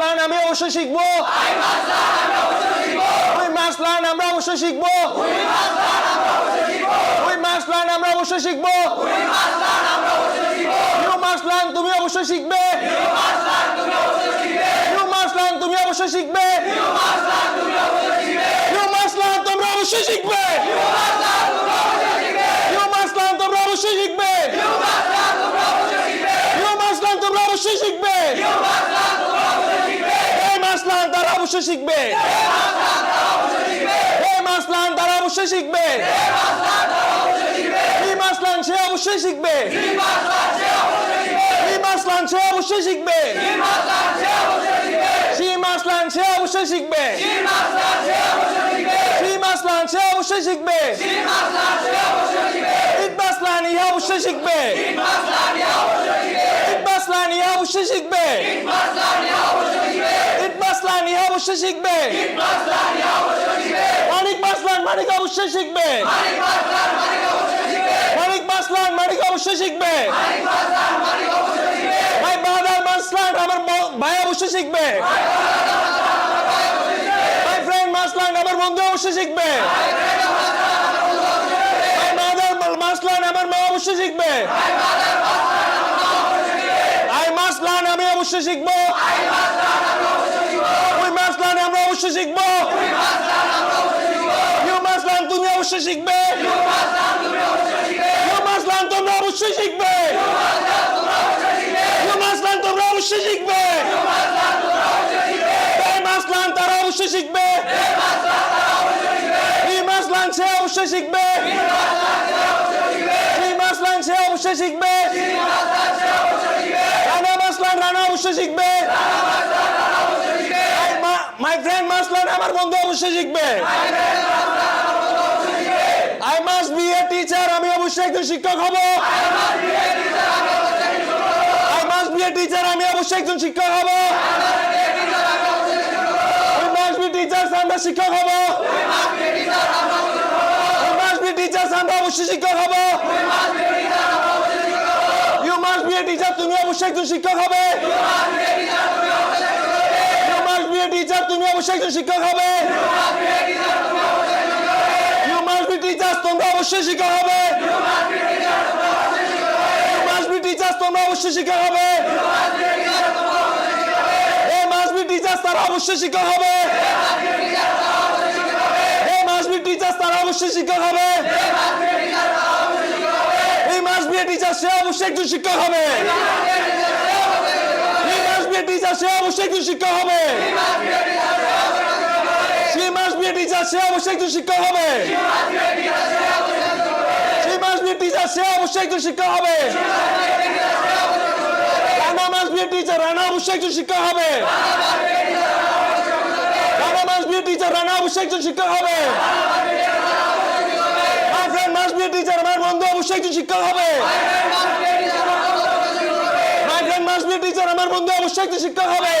Learn আমি অবশ্যই শিখব। উই মাস্ট লার্ন আমরা অবশ্যই শিখব। উই মাস্ট লার্ন আমরা অবশ্যই শিখব। ইউ মাস্ট লার্ন তুমি অবশ্যই শিখবে। ইউ মাস্ট লার্ন তুমি অবশ্যই শিখবে। ইউ মাস্ট লার্ন তোমরা অবশ্যই শিখবে। ইউ মাস্ট লার্ন তোমরা অবশ্যই শিখবে। ইউ মাস্ট লার্ন তোমরা অবশ্যই শিখবে। মাস্ট লার্ন অবশ্যই শিখবে। এই মাস্ট লার্ন তারা অবশ্যই শিখবে। লার্ন সে অবশ্যই শিখবে। লার্ন সে অবশ্যই শিখবে। লার্ন সে অবশ্যই শিখবে। লার্ন সে অবশ্যই শিখবে। লার্ন ইহা অবশ্যই শিখবে। লার্ন ইহা অবশ্যই শিখবে ইট মাস্ট লার্ন ইহা অবশ্যই শিখবে মানিক মাস্ট লার্ন মানিক অবশ্যই শিখবে মানিক মাস্ট লার্ন মানিক অবশ্যই শিখবে ভাই লার্ন আমার ভাই অবশ্যই শিখবে ভাই ফ্রেন্ড মাস্ট লার্ন আমার বন্ধু অবশ্যই শিখবে ভাই মাদার লার্ন আমার মা অবশ্যই শিখবে আই মাস্ট লার্ন আমি অবশ্যই শিখব উই মাস্ট লার্ন আমরা অবশ্যই শিখব। তুমি অবশ্যই শিখবে। ইউ মাস্ট লার্ন তোমরা অবশ্যই শিখবে। ইউ মাস্ট লার্ন তোমরা অবশ্যই শিখবে। লার্ন তারা অবশ্যই শিখবে। লার্ন সে অবশ্যই শিখবে। লার্ন সে অবশ্যই শিখবে। রানা মাসলান রানা অবশ্যই শিখবে। ফ্রেন্ড আমার বন্ধু অবশ্যই শিখবে। I must be a teacher আমি অবশ্যই একজন শিক্ষক হব। I must be a teacher আমি অবশ্যই একজন শিক্ষক হব। উই মাস্ট বি টিচার্স আমরা শিক্ষক হব। উই মাস্ট বি টিচার্স আমরা অবশ্যই শিক্ষক হব। You must be a teacher তুমি অবশ্যই একজন শিক্ষক হবে। টিচার তুমি অবশ্যই একজন শিক্ষক হবে। ইউ মাস্ট বি তোমরা অবশ্যই শিক্ষক হবে। ইউ মাস্ট বি তোমরা অবশ্যই শিক্ষক হবে। এ মাস্ট বি তারা অবশ্যই শিক্ষক হবে। এ মাস্ট বি টিচার্স তারা অবশ্যই শিক্ষক হবে। এই মাস বিয়ে টিচার সে অবশ্যই একজন শিক্ষক হবে। বিয়ে টিচার সে অবশ্যই একজন শিক্ষক হবে। সেই মাস বিয়ে টিচার সে অবশ্যই একজন শিক্ষক হবে। সেই মাস বিয়ে টিচার সে অবশ্যই একজন শিক্ষক হবে। রানা মাস বিয়ে টিচার রানা অবশ্যই একজন শিক্ষক হবে। রানা মাস বিয়ে টিচার রানা অবশ্যই একজন শিক্ষক হবে। মাস বিয়ে টিচার আমার বন্ধু অবশ্যই একজন শিক্ষক হবে। টিচার আমার বন্ধু অবশ্যই একটি শিক্ষক হবে।